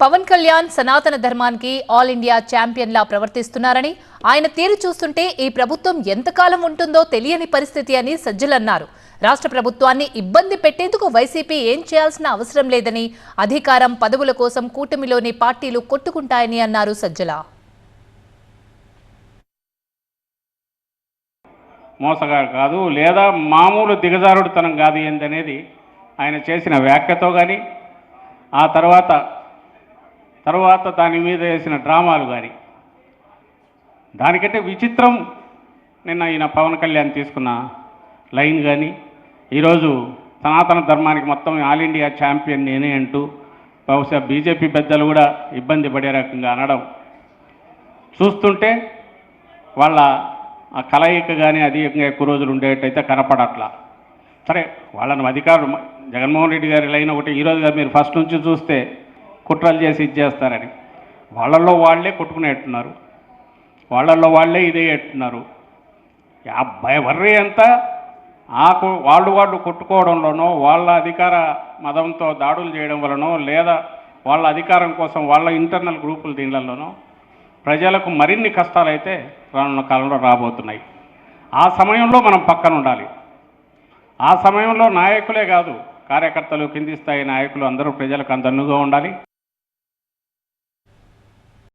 పవన్ కళ్యాణ్ సనాతన ధర్మానికి all India ఛాంపియన్లా ప్రవర్తిస్తున్నారని ఆయన తీరు చూస్తుంటే ఈ ప్రభుత్వం ఎంతకాలం ఉంటుందో తెలియని పరిస్థితి అని సజ్జలు అన్నారు రాష్ట్ర ప్రభుత్వాన్ని ఇబ్బంది పెట్టేందుకు వైసీపీ ఏం చేయాల్సిన అవసరం లేదని అధికారం పదవుల కోసం కూటమిలోని పార్టీలు కొట్టుకుంటాయని అన్నారు సజ్జల. మోసగారు కాదు లేదా మామూలు దిగజారుడుతనం కాదు ఏందనేది ఆయన చేసిన వ్యాఖ్యతో కానీ ఆ తర్వాత తర్వాత దాని మీద వేసిన డ్రామాలు కానీ దానికంటే విచిత్రం నిన్న ఈయన పవన్ కళ్యాణ్ తీసుకున్న లైన్ కానీ ఈరోజు సనాతన ధర్మానికి మొత్తం ఆల్ ఇండియా ఛాంపియన్ నేనే అంటూ బహుశా బీజేపీ పెద్దలు కూడా ఇబ్బంది పడే రకంగా అనడం. చూస్తుంటే వాళ్ళ ఆ కలయిక కానీ అధికంగా ఎక్కువ రోజులు ఉండేటైతే కనపడట్లా. సరే వాళ్ళని అధికారులు జగన్మోహన్ రెడ్డి గారి లైన్ ఒకటి ఈరోజు కాదు మీరు ఫస్ట్ నుంచి చూస్తే కుట్రలు చేసి ఇచ్చేస్తారని వాళ్ళల్లో వాళ్ళే కొట్టుకునేట్టున్నారు వాళ్ళల్లో వాళ్ళే ఇదే ఎట్టున్నారు ఆ భయ వర్రీ అంతా ఆకు వాళ్ళు వాళ్ళు కొట్టుకోవడంలోనో వాళ్ళ అధికార మదంతో దాడులు చేయడం వలనో లేదా వాళ్ళ అధికారం కోసం వాళ్ళ ఇంటర్నల్ గ్రూపులు దీనిలోనో ప్రజలకు మరిన్ని కష్టాలైతే రానున్న కాలంలో రాబోతున్నాయి. ఆ సమయంలో మనం పక్కన ఉండాలి. ఆ సమయంలో నాయకులే కాదు కార్యకర్తలు కింది స్థాయి నాయకులు అందరూ ప్రజలకు అందనుగా ఉండాలి.